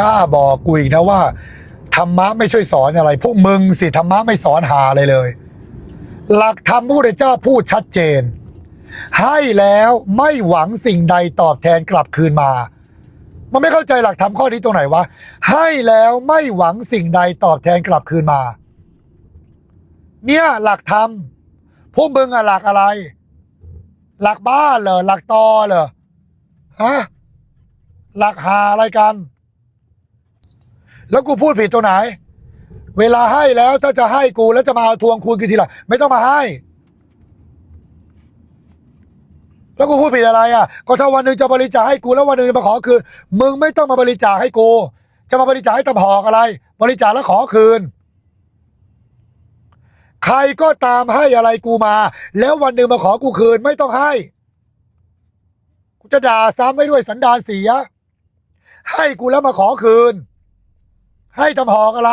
กล้าบอกกูอีกนะว่าธรรมะไม่ช่วยสอนอะไร พวกมึงสิธรรมะไม่สอนหาอะไรเลย หลักธรรมพระพุทธเจ้าพูดชัดเจน ให้แล้วไม่หวังสิ่งใดตอบแทนกลับคืนมา มันไม่เข้าใจหลักธรรมข้อนี้ตรงไหนวะให้แล้วไม่หวังสิ่งใดตอบแทนกลับคืนมา เนี่ยหลักธรรมพวกมึงอะหลักอะไร หลักบ้านเหรอหลักตอเหรอฮะหลักหาอะไรกัน แล้วกูพูดผิดตรงไหน เวลาให้แล้วถ้าจะให้กูแล้วจะมาเอาทวงคืนกูทีละไม่ต้องมาให้ แล้วกูพูดผิดอะไรอะ ก็ถ้าวันหนึ่งจะบริจาคให้กูแล้ววันหนึ่งจะมาขอคืนมึงไม่ต้องมาบริจาคให้กู จะมาบริจาคให้ตำหอกอะไร บริจาคแล้วขอคืน ใครก็ตามให้อะไรกูมา แล้ววันหนึ่งมาขอกูคืนไม่ต้องให้กูจะด่าซ้ำไว้ด้วยสันดานเสียให้กูแล้วมาขอคืน ให้ทำหอกอะไร